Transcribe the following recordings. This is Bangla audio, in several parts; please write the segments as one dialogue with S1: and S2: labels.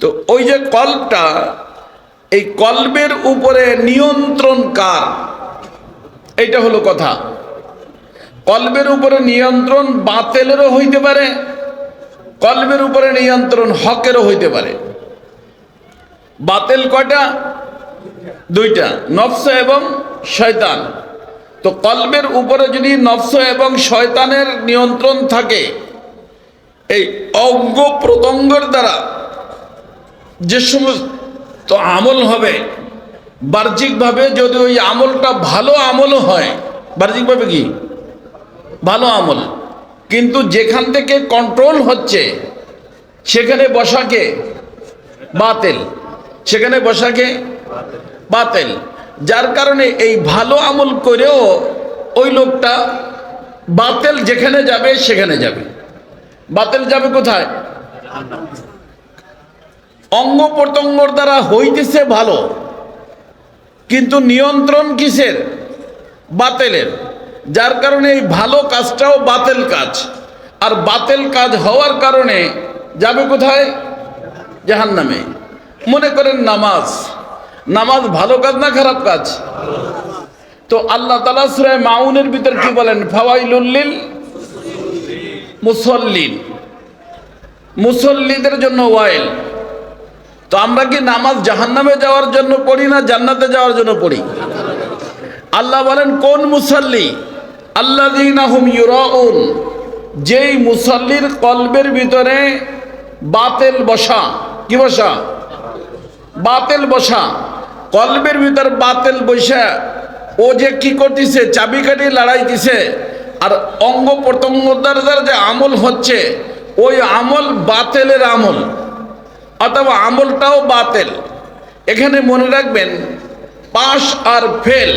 S1: তো ওই যে কল্পটা, এই কল্পের উপরে নিয়ন্ত্রণ কার? এইটা হলো কথা। কল্পের উপরে নিয়ন্ত্রণ বাতেলেরও হইতে পারে, কল্পের উপরে নিয়ন্ত্রণ হকেরও হইতে পারে। বাতেল কয়টা? দুইটা, নফস এবং শয়তান। তো কল্পের উপরে যদি নফস এবং শয়তানের নিয়ন্ত্রণ থাকে, এই অজ্ঞ প্রত্যঙ্গের দ্বারা যে সমস্ত আমল হবে, বাহ্যিকভাবে যদি ওই আমলটা ভালো আমলও হয়, বাহ্যিকভাবে কি? ভালো আমল। কিন্তু যেখান থেকে কন্ট্রোল হচ্ছে, সেখানে বসাকে বাতেল। সেখানে বসাকে বাতেল। যার কারণে এই ভালো আমল করেও ওই লোকটা বাতেল যেখানে যাবে, সেখানে যাবে। বাতেল যাবে কোথায়? অঙ্গ প্রত্যঙ্গর দ্বারা হইতেছে ভালো, কিন্তু নিয়ন্ত্রণ কিসের? বাতেলের। যার কারণে এই ভালো কাজটাও বাতেল কাজ। আর বাতেল কাজ হওয়ার কারণে যাবে কোথায়? জাহান নামে মনে করেন নামাজ। নামাজ ভালো কাজ না খারাপ কাজ? তো আল্লাহ তালা সুরায় মাউনের ভিতর কি বলেন? ফাওয়াইলুল্লিল মুসল্লিন। মুসল্লিদের জন্য ওয়াইল। তো আমরা কি নামাজ জাহান্নামে যাওয়ার জন্য পড়ি না জান্নাতে যাওয়ার জন্য পড়ি? আল্লাহ বলেন, কোন মুসল্লি আল্লাহ ইউরাউন, যেই মুসল্লির কলবের ভিতরে বাতেল বসা, কি বসা? বাতেল বসা, কলবের ভিতর বাতেল বসা, ও যে কি করতেছে, চাবিকাঠি লড়াইতেছে, আর অঙ্গ প্রত্যঙ্গতার দ্বারা যে আমল হচ্ছে, ওই আমল বাতেলের আমল। অথবা আমলটাও বাতেল। এখানে মনে রাখবেন, পাশ আর ফেল,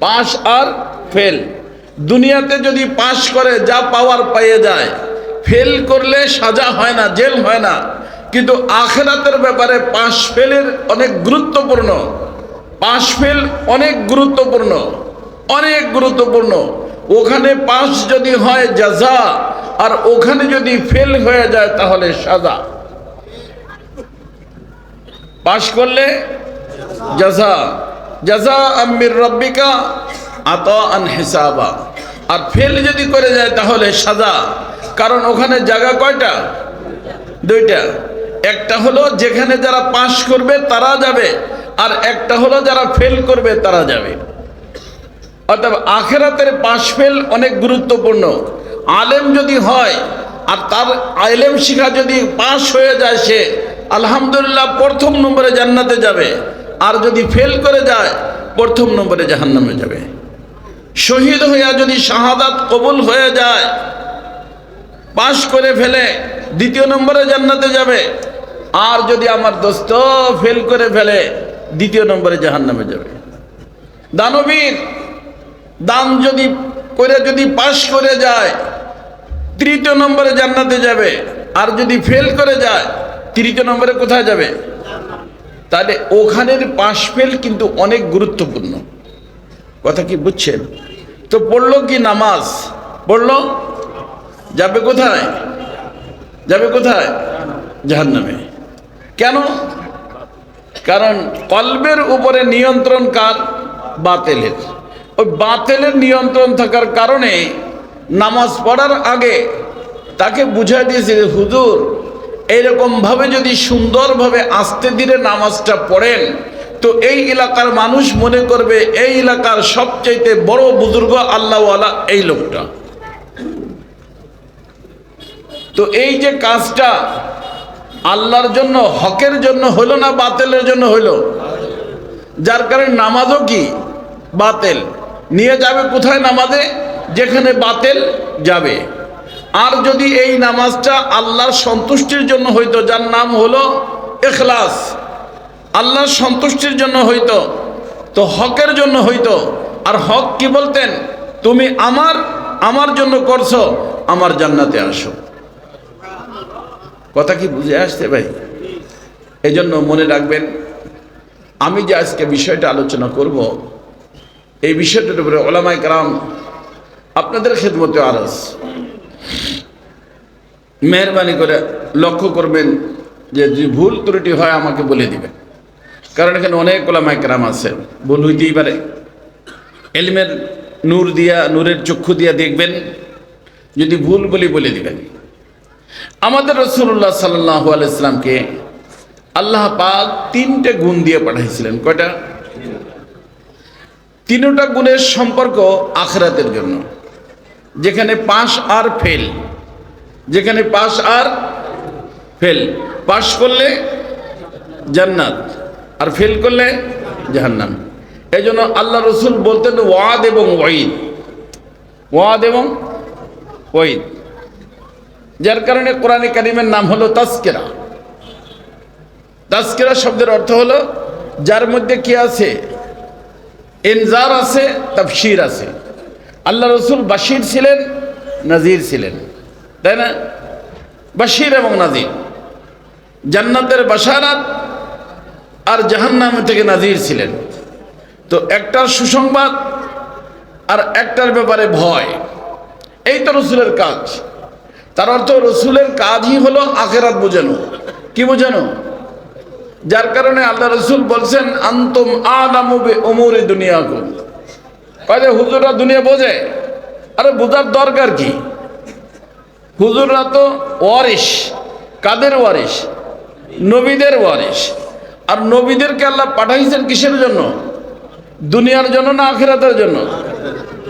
S1: পাশ আর ফেল। দুনিয়াতে যদি পাশ করে, যা পাওয়ার পেয়ে যায়, ফেল করলে সাজা হয় না, জেল হয় না। কিন্তু আখেরাতের ব্যাপারে পাশ ফেলের অনেক গুরুত্বপূর্ণ। পাশ ফেল অনেক গুরুত্বপূর্ণ অনেক গুরুত্বপূর্ণ। ওখানে পাস যদি হয় জাজা আর ওখানে যদি ফেল হয়ে যায় তাহলে সাজা। পাশ করলে জাজা জাজা আম্মির রব্বিকা আত আন হিসাবা। আর ফেল যদি করে যায় তাহলে সাজা। কারণ ওখানে জায়গা কয়টা? দুইটা। একটা হলো যেখানে যারা পাশ করবে তারা যাবে, আর একটা হলো যারা ফেল করবে তারা যাবে। অর্থাৎ আখেরাতের পাশ ফেল অনেক গুরুত্বপূর্ণ। আলেম যদি হয়, আর তার আলেম শিখা যদি পাশ হয়ে যায় সে আলহামদুলিল্লাহ, প্রথম নম্বরে জান্নাতে যাবে। আর যদি ফেল করে যায়, প্রথম নম্বরে জাহান্নামে যাবে। শহীদ হইয়া যদি শাহাদাত কবুল হয়ে যায়, পাশ করে ফেলে দ্বিতীয় নম্বরে জান্নাতে যাবে। আর যদি আমার দোস্ত ফেল করে ফেলে, দ্বিতীয় নম্বরে জাহান্নামে যাবে। দানবীর, দান যদি করে যদি পাশ করে যায়, তৃতীয় নম্বরে জান্নাতে যাবে। আর যদি ফেল করে যায় তৃতীয় নম্বরে কোথায় যাবে? তাহলে ওখানের পাশ ফেল কিন্তু অনেক গুরুত্বপূর্ণ। কথা কি বুঝছেন? তো পড়ল কি নামাজ? পড়ল? যাবে কোথায়? যাবে কোথায়? জাহান্নামে। কেন? কারণ কলবের উপরে নিয়ন্ত্রণ কার? বাতেলের। ওই বাতেলের নিয়ন্ত্রণ থাকার কারণে নামাজ পড়ার আগে তাকে বুঝাই দিয়েছে হুজুর এইরকমভাবে যদি সুন্দরভাবে আস্তে ধীরে নামাজটা পড়েন, তো এই এলাকার মানুষ মনে করবে এই এলাকার সবচাইতে বড় বুজুর্গ আল্লাহওয়ালা এই লোকটা। তো এই যে কাজটা আল্লাহর জন্য, হকের জন্য হইল না বাতেলের জন্য হইল? যার কারণে নামাজও কি? বাতেল। নিয়ে যাবে কোথায় নামাজে? যেখানে বাতেল যাবে। আর যদি এই নামাজটা আল্লাহর সন্তুষ্টির জন্য হইতো, যার নাম হলো এখলাস, আল্লাহর সন্তুষ্টির জন্য হইতো, তো হকের জন্য হইতো। আর হক কি বলতেন? তুমি আমার আমার জন্য করছ, আমার জান্নাতে আসো। কথা কি বুঝে আসছে ভাই? এই জন্য মনে রাখবেন, আমি যে আজকে বিষয়টা আলোচনা করব, এই বিষয়টার উপরে ওলামাই কারাম আপনাদের খেদমতে আরস মেহরবানি করে লক্ষ্য করবেন যে যদি ভুল ত্রুটি হয় আমাকে বলে দিবেন। কারণ এখানে অনেক ওলামাইকরাম আছে। ভুল হইতেই পারে। এলমের নূর দিয়া, নূরের চক্ষু দিয়া দেখবেন, যদি ভুল বলি বলে দিবেন। আমাদের রসুল্লাহ সাল্লাহ আলাইসলামকে আল্লাহ পাক তিনটে গুণ দিয়ে পাঠাইছিলেন। কয়টা? তিনটা গুণের সম্পর্ক আখরাতের জন্য। যেখানে পাশ আর ফেল। যেখানে পাশ আর ফেল। পাশ করলে জান্নাত, আর ফেল করলে জাহান্নাম। এই জন্য আল্লাহ রসুল বলতেন ওয়াদ এবং ওয়াইদ ওয়াদ এবং ওয়াইদ যার কারণে কোরআনে কারিমের নাম হলো তাস্কেরা তাস্কেরা শব্দের অর্থ হলো যার মধ্যে কি আছে? এনজার আছে তাফসির আছে। আল্লাহ রসুল বাশির ছিলেন, নাজির ছিলেন। তাই না? বাশির এবং নাজির। জান্নাতের বাসারাত আর জাহান্নাম থেকে নাজির ছিলেন। তো একটার সুসংবাদ আর একটার ব্যাপারে ভয়। এই তো রসুলের কাজ। তার অর্থ রসুলের কাজই হলো আখেরাত বোঝানো। কি বোঝানো? যার কারণে আল্লাহ রসুল বলছেন, আন্তম আলামুবে অমরে দুনিয়া কয়ে হুজুররা দুনিয়া বোঝে? আরে, বোঝার দরকার কি? হুজুররা তো ওয়ারিস কাদের ওয়ারিস নবীদের ওয়ারিস আর নবীদেরকে আল্লাহ পাঠাইছেন কিসের জন্য? দুনিয়ার জন্য না আখেরাতের জন্য?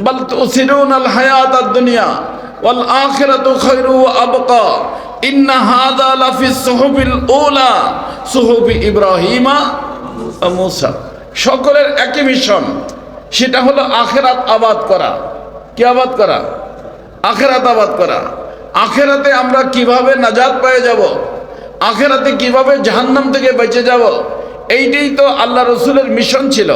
S1: বল তুসিরুন আল হায়াত আদ দুনিয়া ওয়াল আখিরাতু খায়রু ওয়া আবকা। ইন্না হাযা লাফি সুহুবিল উলা, সুহুবি ইব্রাহিমা ওয়া মূসা। সকলের একই মিশন। সেটা হলো আখেরাত আবাদ করা। কি আবাদ করা? আখেরাত আবাদ করা। আখেরাতে আমরা কীভাবে নাজাদ পেয়ে যাব? আখেরাতে কীভাবে জাহান্নাম থেকে বেঁচে যাব? এইটাই তো আল্লাহ রসুলের মিশন ছিল।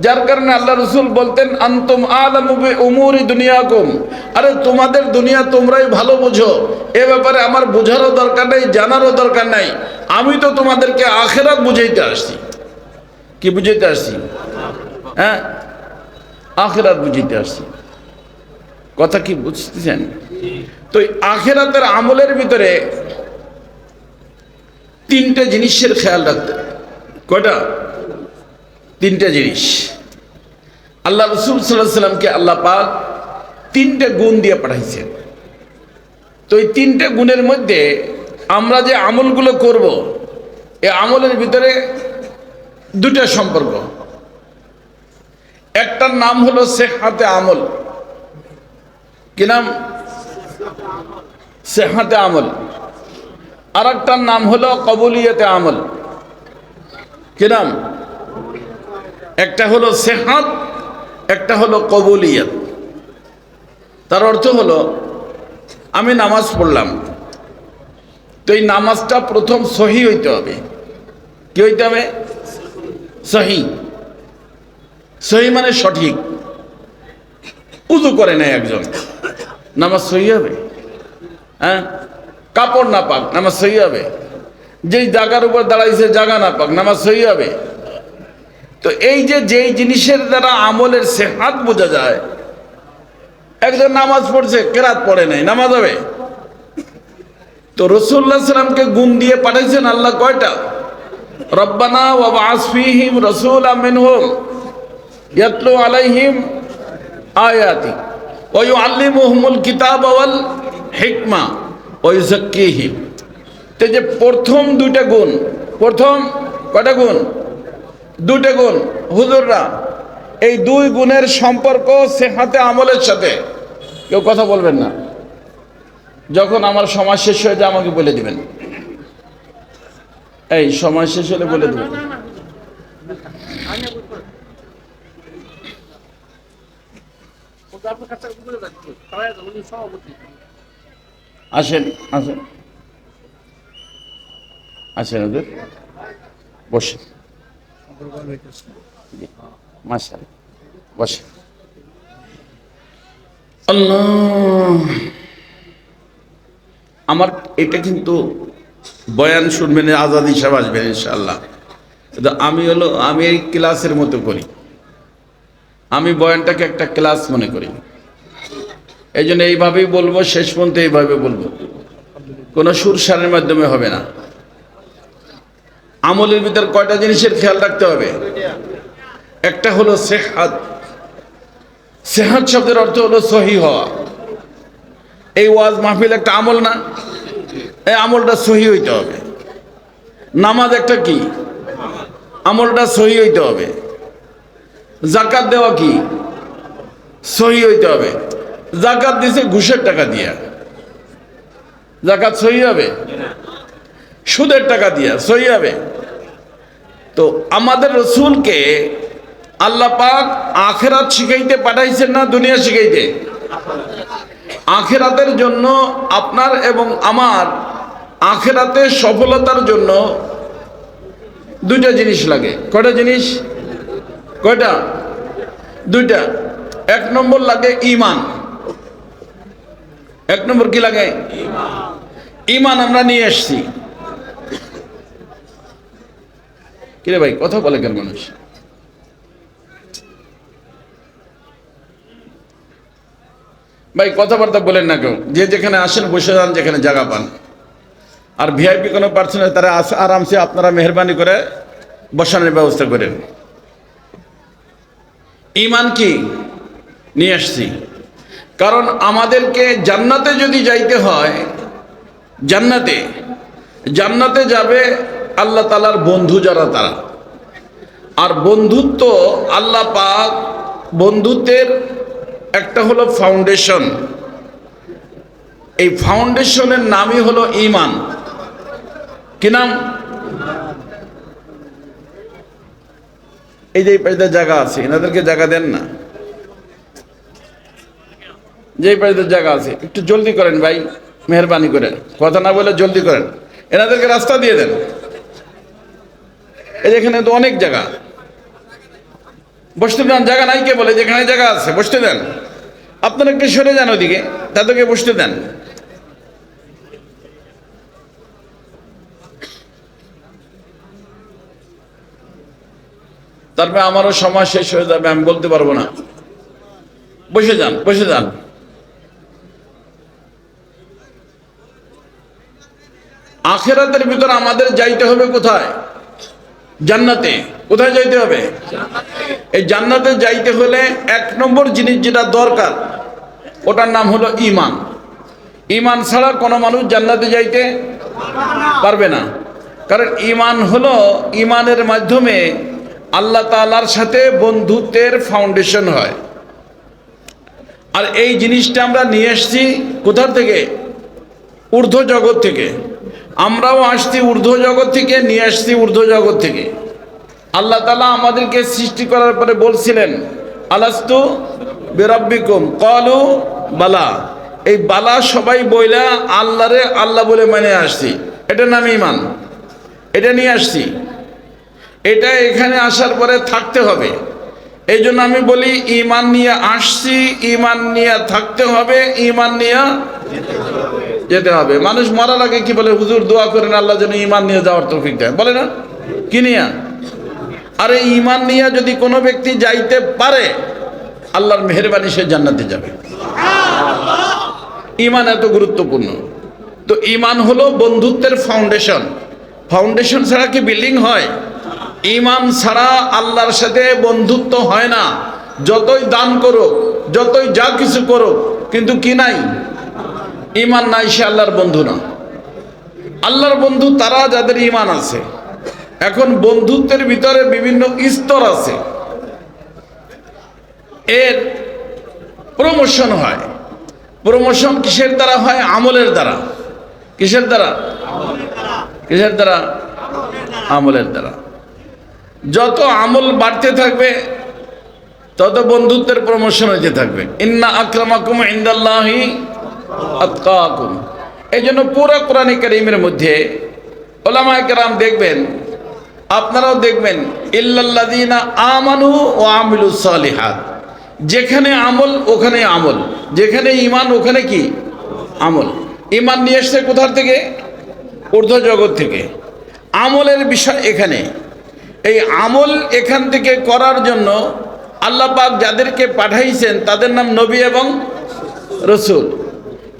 S1: যার কারণে আল্লাহ রসুল বলতেন, আন্তম আলমুবে উমুরি দুনিয়া দুনিয়াকুম। আরে, তোমাদের দুনিয়া তোমরাই ভালো বুঝো। এ ব্যাপারে আমার বোঝারও দরকার নেই, জানারও দরকার নাই। আমি তো তোমাদেরকে আখেরাত বুঝাইতে আসছি। কি বুঝাইতে আসছি? হ্যাঁ? আখেরাত বুঝাইতে আসছি। কথা কি বুঝতেছেন? তো আখেরাতের আমলের ভিতরে তিনটে জিনিসের খেয়াল রাখতে কয়টা? তিনটে জিনিস। আল্লাহ রসুল সাল্লাহ সাল্লামকে আল্লাহ পাক তিনটে গুণ দিয়ে পাঠাইছেন। তো এই তিনটে গুণের মধ্যে আমরা যে আমলগুলো করব, এই আমলের ভিতরে দুটা সম্পর্ক। একটার নাম হলো সেহাতে আমল। কি নাম? সেহাতে আমল। আর একটার নাম হলো কবুলিয়তে আমল। কি নাম? একটা হলো সেহাত, একটা হলো কবুলিয়ত। তার অর্থ হলো, আমি নামাজ পড়লাম। তো এই নামাজটা প্রথম সহি হইতে হবে। কি হইতে হবে? সহি। সহি মানে সঠিক। উজু করে নেয় একজন। নামাজ সহি হবে? হ্যাঁ? কাপড় না পাক, নামাজ সহি হবে। যেই জায়গার উপর দাঁড়াইছে জায়গা না পাক, নামাজ সহি হবে। তো এই যে, যেই জিনিসের দ্বারা আমলের সেহাত বোঝা যায়, একজন নামাজ পড়ছে, কেরাত পড়ে নাই, নামাজ হবে। তো রসুল্লাহ সাল্লামকে গুণ দিয়ে পাঠাইছেন আল্লাহ কয়টা? রব্বানা ওয়া বাসফিহিম রসুল মিনহুম ইয়াতলু আলাইহিম আয়াতি ওয়া ইউআল্লিমুহুমুল কিতাব ওয়াল হিকমা, ওয়া ইউযাক্কিহিম তো যে প্রথম দুইটা গুণ, প্রথম কটা গুণ? দুটো গুণ, হুজুররা, এই দুই গুণের সম্পর্ক সেহাতে আমলের সাথে। কেউ কথা বলবেন না। যখন আমার সময় শেষ হয়ে যায়, আমাকে বলে দিবেন। এই, সময় শেষ হলে বলে দেবেন। আসেন আসেন। আসেন ওদের। বসেন। মাশাল বসে আল্লাহ। আমার এটা কিন্তু বয়ান শুনবেন, আজাদ হিসাব আসবেন ইনশাল্লাহ কিন্তু আমি হলো, আমি এই ক্লাসের মতো করি। আমি বয়ানটাকে একটা ক্লাস মনে করি। এই জন্য এইভাবেই বলব, শেষ পর্যন্ত এইভাবে বলব। কোনো সুর সারের মাধ্যমে হবে না। আমলের ভিতর কয়টা জিনিসের খেয়াল রাখতে হবে? একটা হলো সেহাত। সেহাত শব্দের অর্থ হলো সহি হওয়া। এই ওয়াজ মাহফিল একটা আমল না। এই আমলটা সহি হইতে হবে। নামাজ একটা কি? আমলটা সহি হইতে হবে। জাকাত দেওয়া কি? সহি হইতে হবে। জাকাত দিছে ঘুষের টাকা দিয়া। জাকাত সহি হবে? সুদের টাকা দিয়া, সহি হবে? তো আমাদের রসুলকে আল্লাহ পাক আখেরাত শিখাইতে পাঠাইছেন না দুনিয়া শিখাইতে? আখেরাতের জন্য আপনার এবং আমার আখেরাতে সফলতার জন্য দুইটা জিনিস লাগে। কয়টা জিনিস? কয়টা? দুইটা। এক নম্বর লাগে ইমান এক নম্বর কি লাগে? ইমান আমরা নিয়ে এসছি কিরে ভাই, কথা বলে কেন মানুষ? ভাই, কথাবার্তা বলেন না কেউ। যে যেখানে আসেন, বসে যান, যেখানে জায়গা পান। আর ভিআইপি কোনো পার্সোনাল তারা আরামসে আপনারা মেহরবানি করে বসানোর ব্যবস্থা করেন। ইমান কি? নিয়ে আসছি। কারণ আমাদেরকে জান্নাতে যদি যাইতে হয়, জান্নাতে জান্নাতে যাবে আল্লাহ তালার বন্ধু যারা তারা। আর বন্ধুত্ব আল্লাহ পাক বন্ধুত্বের একটা হলো ফাউন্ডেশন এই ফাউন্ডেশনের নামই হলো ইমান কি নাম? এই যে এই জায়গা আছে, এনাদেরকে জায়গা দেন না। যে পাশে জায়গা আছে, একটু জলদি করেন ভাই, মেহরবানি করেন। কথা না বলে জলদি করেন। এনাদেরকে রাস্তা দিয়ে দেন। এখানে তো অনেক জায়গা। বসতে দেন, জায়গা নাই কে বলে, যেখানে জায়গা আছে, বসতে দেন। আপনারা একটু সরে যান ওদিকে তাদেরকে বসতে দেন। তারপরে আমারও সময় শেষ হয়ে যাবে, আমি বলতে পারব না। বসে যান বসে যান। আখেরাতের ভিতরে আমাদের যাইতে হবে কোথায়? জান্নাতে। কোথায় যাইতে হবে? এই জান্নাতে যাইতে হলে এক নম্বর জিনিস যেটা দরকার, ওটার নাম হলো ইমান ইমান ছাড়া কোনো মানুষ জান্নাতে যাইতে পারবে না। কারণ ইমান হলো ইমানের মাধ্যমে আল্লাহ তাআলার সাথে বন্ধুত্বের ফাউন্ডেশন হয়। আর এই জিনিসটা আমরা নিয়ে এসছি কোথার থেকে? ঊর্ধ্ব জগৎ থেকে। আমরাও আসছি ঊর্ধ্ব জগৎ থেকে, নিয়ে আসছি ঊর্ধ্ব জগৎ থেকে। আল্লাহ তালা আমাদেরকে সৃষ্টি করার পরে বলছিলেন, আলাস্তু বেরাব্বিকুম? কলু বালা। এই বালা সবাই বইলা আল্লাহরে আল্লাহ বলে মানে আসছি। এটা নাম ইমান এটা নিয়ে আসছি। এটা এখানে আসার পরে থাকতে হবে। এই জন্য আমি বলি ইমান নিয়ে আসছি ইমান নিয়ে থাকতে হবে ইমান নিয়ে যেতে হবে। মানুষ মরার আগে কি বলে, হুজুর, দোয়া করেন, আল্লাহ যেন ইমান নিয়ে যাওয়ার তৌফিক দেয় বলে না? কি নিয়ে? আর এই ইমান নিয়ে যদি কোনো ব্যক্তি যাইতে পারে, আল্লাহর মেহরবানি সে জান্নাতে যাবে। ইমান এত গুরুত্বপূর্ণ। তো ইমান হলো বন্ধুত্বের ফাউন্ডেশন ফাউন্ডেশন ছাড়া কি বিল্ডিং হয়? ইমান ছাড়া আল্লাহর সাথে বন্ধুত্ব হয় না। যতই দান করো যতই যা কিছু করো কিন্তু কি নাই? ইমান নাই সে আল্লাহর বন্ধু না। আল্লাহর বন্ধু তারা যাদের ইমান আছে। এখন বন্ধুত্বের ভিতরে বিভিন্ন স্তর আছে। এর প্রমোশন হয়। প্রমোশন কিসের দ্বারা হয়? আমলের দ্বারা। কিসের দ্বারা? কিসের দ্বারা? আমলের দ্বারা। যত আমল বাড়তে থাকবে, তত বন্ধুত্বের প্রমোশন হইতে থাকবে। ইন্না আক্রমাকুম ইন্দাল্লাহি আতকাকুম। এই জন্য পুরো কোরআন কারিমের মধ্যে ওলামায় কেরাম দেখবেন, আপনারাও দেখবেন, ইল্লাল্লাযীনা আমানু ও আমিলু সালিহাত। যেখানে আমল, ওখানে আমল। যেখানে ইমান ওখানে কি? আমল। ইমান নিয়ে এসছে কোথার থেকে? ঊর্ধ্ব জগৎ থেকে। আমলের বিষয় এখানে। এই আমল এখান থেকে করার জন্য আল্লাহ পাক যাদেরকে পাঠাইছেন, তাদের নাম নবী এবং রসুল।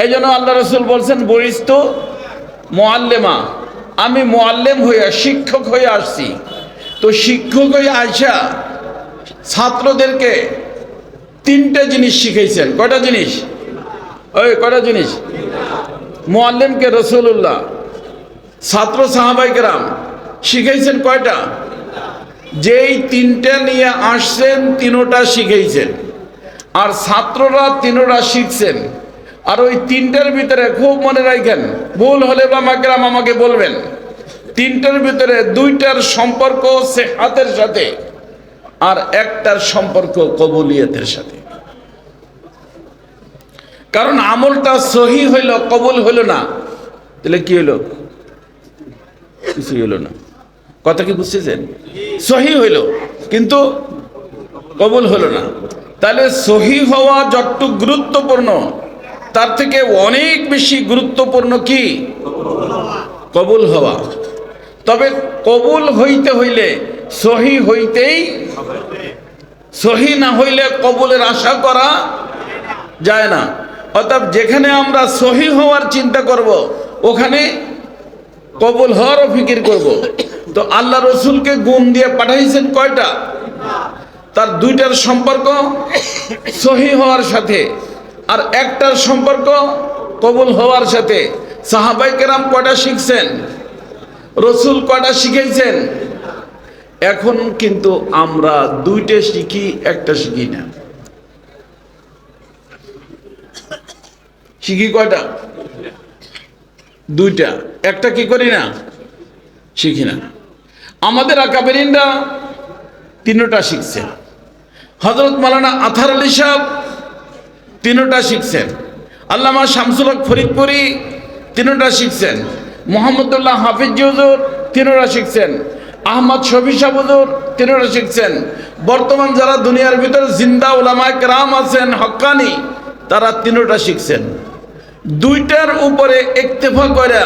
S1: এই জন্য আল্লাহ রসুল বলছেন বরিস্ত মোয়াল্লেমা আমি মোয়াল্লেম হইয়া শিক্ষক হয়ে আসছি। তো শিক্ষক হয়ে আইসা ছাত্রদেরকে তিনটে জিনিস শিখাইছেন। কয়টা জিনিস? ওই কয়টা জিনিস? মোয়াল্লেমকে রসুল্লাহ ছাত্র সাহাবাইকেরাম শিখাইছেন কয়টা? যেই তিনটা নিয়ে আসছেন, তিনোটা শিখাইছেন। আর ছাত্ররা তিনোটা শিখছেন। আর ওই তিনটার ভিতরে খুব মনে রাখেন, ভুল হলে বা মাকেরাম আমাকে বলবেন, তিনটার ভিতরে দুইটার সম্পর্ক সে হাতের সাথে আর একটার সম্পর্ক কবুলিয়তের সাথে। কারণ আমলটা সহি হইল, কবুল হইল না। তাহলে কি হইল? কিছুই হইল না। কথা কি বুঝতেছেন? সহি হইল, কিন্তু কবুল হলো না। তাহলে সহি হওয়া যতটুক গুরুত্বপূর্ণ, তার থেকে অনেক বেশি গুরুত্বপূর্ণ কি? কবুল হওয়া। তবে কবুল হইতে হইলে, সহি হইতেই সহি না হইলে কবুলের আশা করা যায় না। অর্থাৎ যেখানে আমরা সহি হওয়ার চিন্তা করব, ওখানে কবুল হওয়ারও ফিকির করব। তো আল্লাহ রসুলকে গুণ দিয়ে পাঠাইছেন কয়টা? তার দুইটার সম্পর্ক সহি হওয়ার সাথে আর একটার সম্পর্ক কবুল হওয়ার সাথে। সাহাবাই কেরাম কয়টা শিখছেন? রসুল কয়টা শিখাইছেন? এখন কিন্তু আমরা দুইটা শিখি, একটা শিখি না। শিখি কয়টা? দুইটা। একটা কি করি না? শিখি না। আমাদের আকাবেরিনরা তিনোটা শিখছেন হজরত মালানা আথার আলী সাহ তিনোটা শিখছেন। আল্লামা শামসুল হক ফরিদপুরি তিনোটা শিখছেন। মোহাম্মদুল্লাহ হাফিজ হুজুর তিনোটা শিখছেন। আহমদ শফি সাহুজুর তিনোটা শিখছেন। বর্তমান যারা দুনিয়ার ভিতরে জিন্দা উলামায় রাম আছেন হক্কানি তারা তিনোটা শিখছেন। দুইটার উপরে একতেফা করে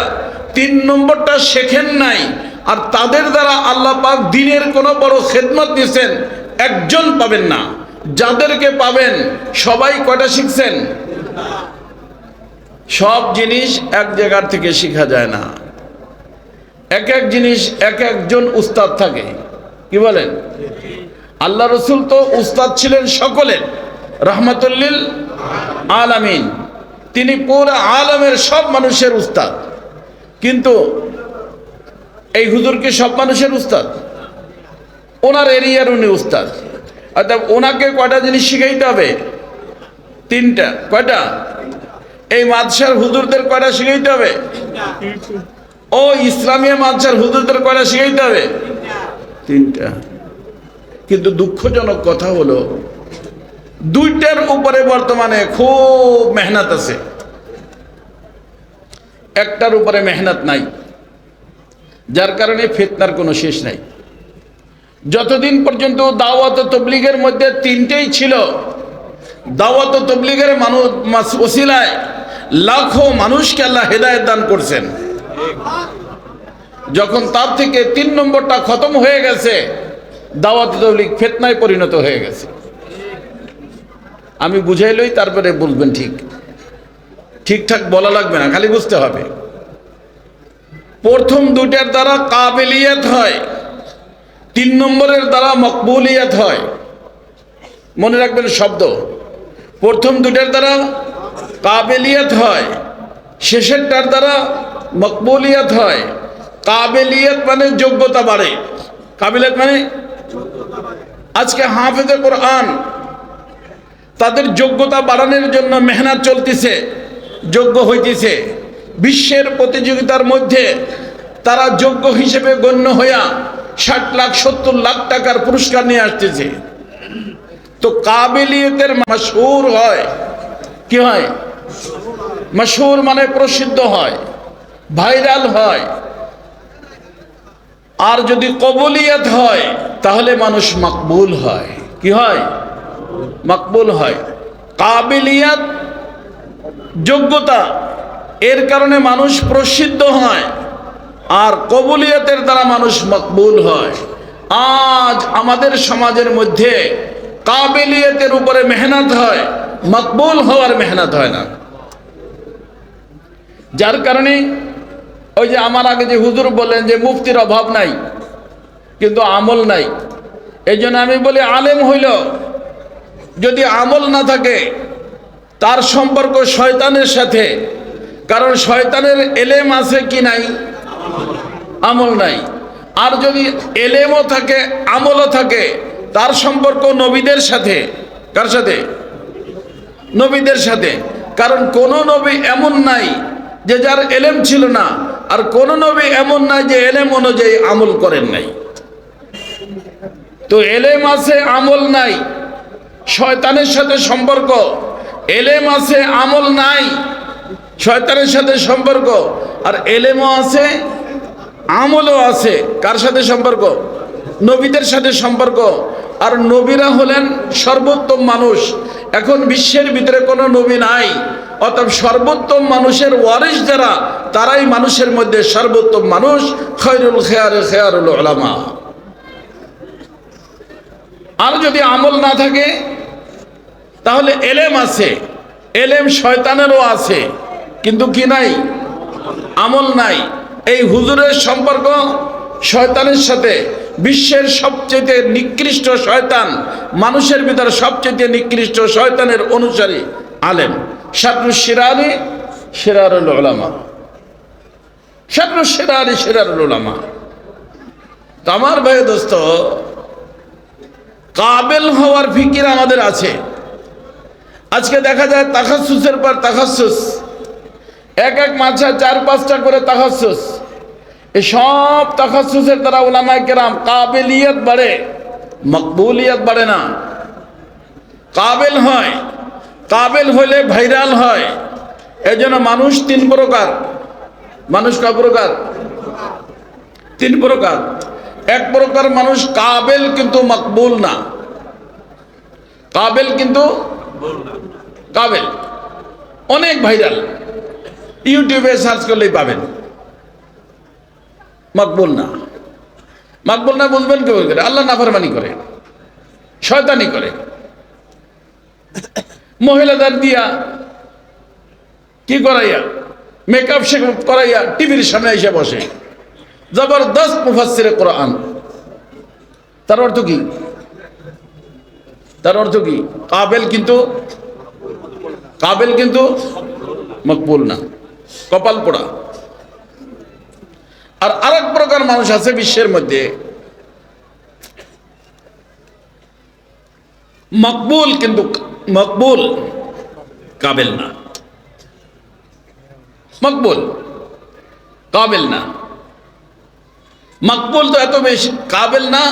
S1: তিন নম্বরটা শেখেন নাই। আর তাদের দ্বারা আল্লাহ পাক দিনের কোনো বড় খেদমত দিয়েছেন একজন পাবেন না। যাদেরকে পাবেন, সবাই কয়টা শিখছেন? সব জিনিস এক জায়গার থেকে শেখা যায় না। এক এক জিনিস এক একজন উস্তাদ থাকে। কি বলেন? আল্লাহ রসুল তো উস্তাদ ছিলেন সকলের রহমতুল্লিল আলামিন। তিনি পুরো আলমের সব মানুষের উস্তাদ। কিন্তু এই হুজুরকে সব মানুষের উস্তাদ। ওনার এরিয়ার উনি উস্তাদ। অর্থাৎ ওনাকে কয়টা জিনিস শিখাইতে হবে? তিনটা। কয়টা? এই মাদশার হুজুরদের কয়টা শিখাইতে হবে? ও ইসলামিয়া মাদশার হুজুরদের কয়টা শিখাইতে হবে? তিনটা। কিন্তু দুঃখজনক কথা হলো, দুইটার উপরে বর্তমানে খুব মেহনত আছে। একটার উপরে মেহনত নাই। যার কারণে ফেতনার কোনো শেষ নাই। যতদিন পর্যন্ত দাওয়াত তবলিগের মধ্যে তিনটেই ছিল, দাওয়াত তবলিগের মানুষ ওসিলায় লাখো মানুষকে আল্লাহ হেদায়ত দান করছেন। যখন তার থেকে তিন নম্বরটা খতম হয়ে গেছে, দাওয়াত তবলিগ ফেতনায় পরিণত হয়ে গেছে। আমি বুঝাইলই, তারপরে বলবেন ঠিক। ঠিকঠাক বলা লাগবে না, খালি বুঝতে হবে। প্রথম দুইটার দ্বারা কাবিলিয়ত হয়, তিন নম্বরের দ্বারা মকবুলিয়ত হয়। মনে রাখবেন শব্দ। প্রথম দুটার দ্বারা কাবেলিয়ত হয়, শেষেরটার দ্বারা মকবুলিয়ত হয়। কাবেলিয়ত মানে যোগ্যতা বাড়ে। কাবিলিয়ত মানে আজকে হাফেজে কোরআন তাদের যোগ্যতা বাড়ানোর জন্য মেহনত চলতেছে, যোগ্য হইতেছে। বিশ্বের প্রতিযোগিতার মধ্যে তারা যোগ্য হিসেবে গণ্য হইয়া ষাট লাখ, সত্তর লাখ টাকার পুরস্কার নিয়ে আসতেছে। তো কাবিলিয়তের মশহুর হয়। কি হয়? মশহুর মানে প্রসিদ্ধ হয়, ভাইরাল হয়। আর যদি কবুলিয়ত হয়, তাহলে মানুষ মকবুল হয়। কি হয়? মকবুল হয়। কাবিলিয়াত, যোগ্যতা এর কারণে মানুষ প্রসিদ্ধ হয় আর কবুলিয়তের দ্বারা মানুষ মকবুল হয়। আজ আমাদের সমাজের মধ্যে কাবিলিয়তের উপরে মেহনত হয়, মকবুল হওয়ার মেহনত হয় না। যার কারণে ওই যে আমার আগে যে হুজুর বললেন যে মুফতির অভাব নাই, কিন্তু আমল নাই। এই আমি বলি, আলেম হইল, যদি আমল না থাকে, তার সম্পর্ক শয়তানের সাথে কারণ শয়তানের এলেম আছে কি নাই? আমল নাই। আর যদি এলেমও থাকে, আমলও থাকে, তার সম্পর্ক নবীদের সাথে। কার সাথে? নবীদের সাথে। কারণ কোন নবী এমন নাই যে যার এলেম ছিল না, আর কোন নবী এমন নাই যে এলেম অনুযায়ী আমল করেন নাই। তো এলেম আছে, আমল নাই। শয়তানের সাথে সম্পর্ক। এলেম আছে, আমল নাই। শয়তানের সাথে সম্পর্ক। আর এলেমও আছে, আমলও আছে। কার সাথে সম্পর্ক? নবীদের সাথে সম্পর্ক। আর নবীরা হলেন সর্বোত্তম মানুষ। এখন বিশ্বের ভিতরে কোনো নবী নাই। অতএব সর্বোত্তম মানুষের ওয়ারিস যারা, তারাই মানুষের মধ্যে সর্বোত্তম মানুষ। খৈরুল খেয়ার খেয়ারুল ওলামা আর যদি আমল না থাকে, তাহলে এলেম আছে। এলেম শয়তানেরও আছে। কিন্তু কি নাই? আমল নাই। এই হুজুরের সম্পর্ক শয়তানের সাথে। বিশ্বের সবচেয়ে নিকৃষ্ট শয়তান, মানুষের ভিতর সবচেয়ে নিকৃষ্ট শয়তানের অনুসারী আলেম। শাবরু শিরারি শিরারুল ওলামা শাবরু শিরারি শিরারুল ওলামা তো আমার ভাই দোস্ত, কাবেল হওয়ার ফিকির আমাদের আছে। আজকে দেখা যায় তাখাসুসের পর তাখাসুস। এক এক মাছা চার পাঁচটা করে তাখাসুস। এই সব তাখাসুসের দ্বারা ওলামায় কেরাম কাবেলিয়ত বাড়ে মকবুলিয়ত বাড়ে না। কাবেল হয় কাবেল হলে ভাইরাল হয়। এই জন্য মানুষ তিন প্রকার। মানুষ ক প্রকার? তিন প্রকার। এক প্রকার মানুষ কাবেল কিন্তু মকবুল না। কাবেল কিন্তু কাবেল। অনেক ভাইরাল। ইউটিউবে সার্চ করলেই পাবেন। মকবুল না। মকবুল না বুঝবেন কেউ করে আল্লাহ নাফরমানি করে। শয়তানি করে। মহিলাদের দিয়া কি করাইয়া? মেকআপ করাইয়া টিভির সামনে এসে বসে। জবরদস্ত মুফাসিরে কোরআন। তার অর্থ কি? তার অর্থ কি? কাবেল কিন্তু কাবেল কিন্তু মকবুল না। কপাল পোড়া। আর আরেক প্রকার মানুষ আছে বিশ্বের মধ্যে। মকবুল কিন্তু মকবুল কাবেল না। মকবুল কাবেল না। মকবুল তো এত বেশি কাবেল না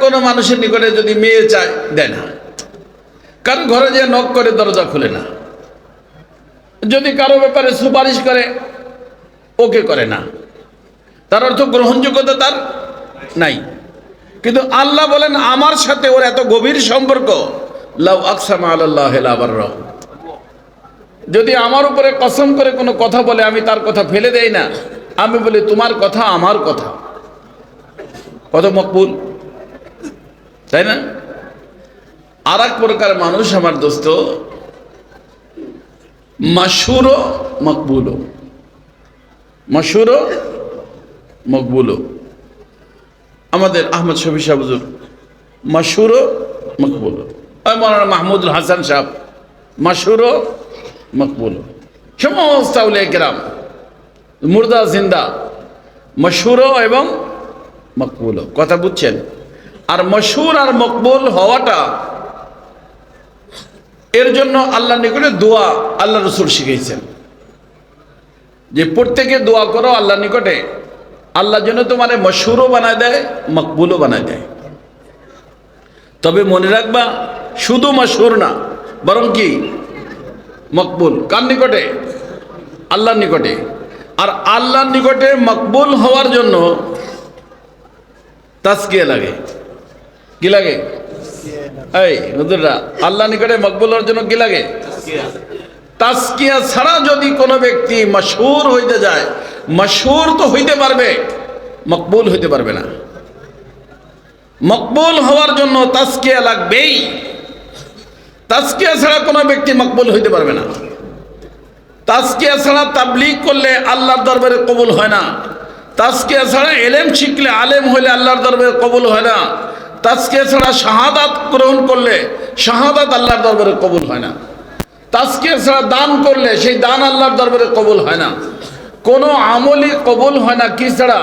S1: কোনো মানুষের নিকটে যদি মেয়ে চায়, দেয় না। কারণ ঘরে যে নক করে দরজা খুলে না। যদি কারও ব্যাপারে সুপারিশ করে, ওকে করে না। তার অর্থ গ্রহণযোগ্যতা তার নাই। কিন্তু আল্লাহ বলেন, আমার সাথে ওর এত গভীর সম্পর্ক। লাউ আকসামা আল্লাহ আবার যদি আমার উপরে কসম করে কোনো কথা বলে, আমি তার কথা ফেলে দেই না, আমি বলি, তোমার কথা আমার কথা। কত মকবুল। তাই না? আর এক প্রকার মানুষ আমার দোস্ত মাসুরো মকবুলো। মাসুরো মকবুলো। আমাদের আহমদ শফি সাহ হুজুর মাসুরো মকবুলো। মৌলানা মাহমুদুল হাসান সাহেব মাসুরো মকবুলো। সমস্ত কেরাম, মুর্দা, জিন্দা মশহুরও এবং মকবুলও কথা বুঝছেন? আর মশুর আর মকবুল হওয়াটা এর জন্য আল্লাহ নিকটে দোয়া আল্লাহ রসুল শিখিয়েছেন যে প্রত্যেকে দোয়া করো আল্লাহ নিকটে আল্লাহ যেন তোমারে মশহুরও বানায় দেয়, মকবুলও বানায় দেয়। তবে মনে রাখবা, শুধু মশহুর না, বরং কি? মকবুল। কার নিকটে? আল্লাহর নিকটে। আর আল্লাহর নিকটে মকবুল হওয়ার জন্য তাস্কিয়া লাগে। কি লাগে? এই হুজুররা আল্লাহ নিকটে মকবুল হওয়ার জন্য কি লাগে? তাস্কিয়া ছাড়া যদি কোনো ব্যক্তি মশহুর হইতে যায় মশহুর তো হইতে পারবে মকবুল হইতে পারবে না। মকবুল হওয়ার জন্য তাস্কিয়া লাগবেই। তাস্কিয়া ছাড়া কোনো ব্যক্তি মকবুল হইতে পারবে না। তাস্কিয়া ছাড়া তাবলিগ করলে আল্লাহর দরবারে কবুল হয় না। তাস্কিয়া ছাড়া এলেম শিখলে আলেম হইলে আল্লাহর দরবারে কবুল হয় না। তাস্কিয়া ছাড়া শাহাদাত গ্রহণ করলে শাহাদাত আল্লাহর দরবারে কবুল হয় না। তাস্কিয়া ছাড়া দান করলে সেই দান আল্লাহর দরবারে কবুল হয় না। কোনো আমলই কবুল হয় না কি ছাড়া?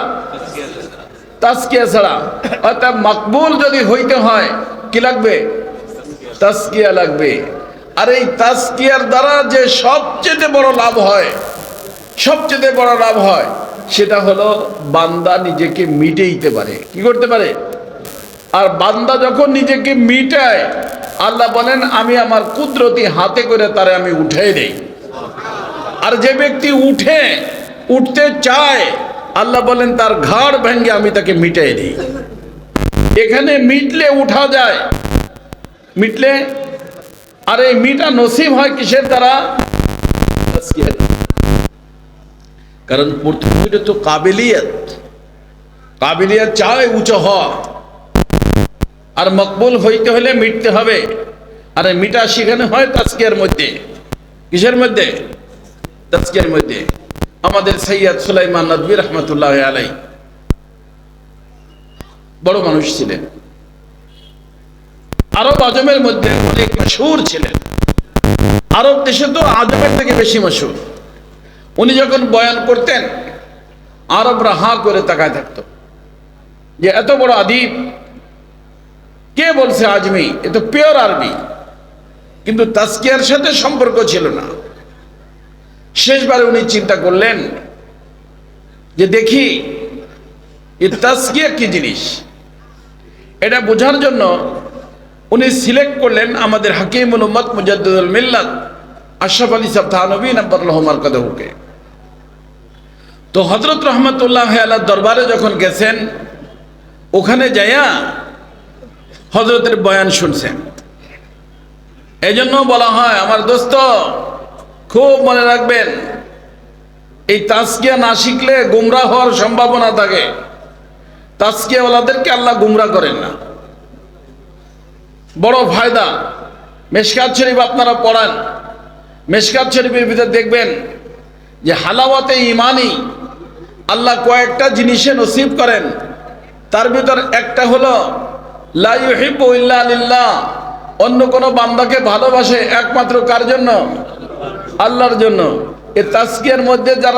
S1: তাস্কিয়া ছাড়া। অর্থাৎ মকবুল যদি হইতে হয়, কি লাগবে? তাস্কিয়া লাগবে। আর এই তাস্কিয়ার দ্বারা যে সবচেয়ে বড় লাভ হয়, সবচেয়ে বড় লাভ হয়, সেটা হলো বান্দা নিজেকে মিটেইতে পারে। কি করতে পারে? আর বান্দা যখন নিজেকে মিটায়, আল্লাহ বলেন, আমি আমার কুদরতি হাতে করে তারে আমি উঠাই দেই। আর যে ব্যক্তি উঠে, উঠতে চায়, আল্লাহ বলেন, তার ঘাড় ভেঙে আমি তাকে মিটাই দিই। এখানে মিটলে উঠা যায়। মিটলে, আর এই মিটা নসিব হয় কিসের দ্বারা? কারণ প্রথমে তো কাবিলিয়ত। কাবিলিয়ত চায় উঁচু হওয়া। আর মকবুল হইতে হলে মিটতে হবে। আর মিটা সেখানে হয় তাজকিয়ার মধ্যে। কিসের মধ্যে? তাজকিয়ার মধ্যে। আমাদের সৈয়দ সুলাইমান নদী রহমতুল্লাহ আলাই বড় মানুষ ছিলেন। আরব আজমের মধ্যে অনেক মশুর ছিলেন। আরব দেশে তো আজমের থেকে বেশি মশুর উনি যখন বয়ান করতেন, আরবরা হাঁ করে তাকায় থাকতো। যে এত বড় আদিব কে বলছে আজমি? এ তো পিওর আরবি কিন্তু তাস্কিয়ার সাথে সম্পর্ক ছিল না। শেষবারে উনি চিন্তা করলেন যে দেখি, এ তাস্কিয়া কি জিনিস? এটা বোঝার জন্য উনি সিলেক্ট করলেন আমাদের হাকিমুল উম্মত মুজাদ্দুল মিল্লাত, আশরাফ আলী সাহ থানবী নব্বর রহমার কাদহুকে তো হজরত রহমতুল্লাহ আল্লাহ দরবারে যখন গেছেন, ওখানে যাইয়া হজরতের বয়ান শুনছেন। এই জন্য বলা হয়, আমার দোস্ত, খুব মনে রাখবেন, এই তাস্কিয়া না শিখলে গুমরা হওয়ার সম্ভাবনা থাকে। তাস্কিয়াওয়ালাদেরকে আল্লাহ গুমরা করেন না। বড় ফায়দা, মেশকাত শরীফ আপনারা পড়ান। মেশকাত শরীফের ভিতরে দেখবেন যে হালাওয়াতে ইমানি আল্লাহ কয়েকটা জিনিসে নসিব করেন। তার ভিতর একটা হলো অন্য কোন বান্দাকে ভালোবাসে একমাত্র কার জন্য? আল্লাহর জন্য। এ তাস্কিয়ার মধ্যে যারা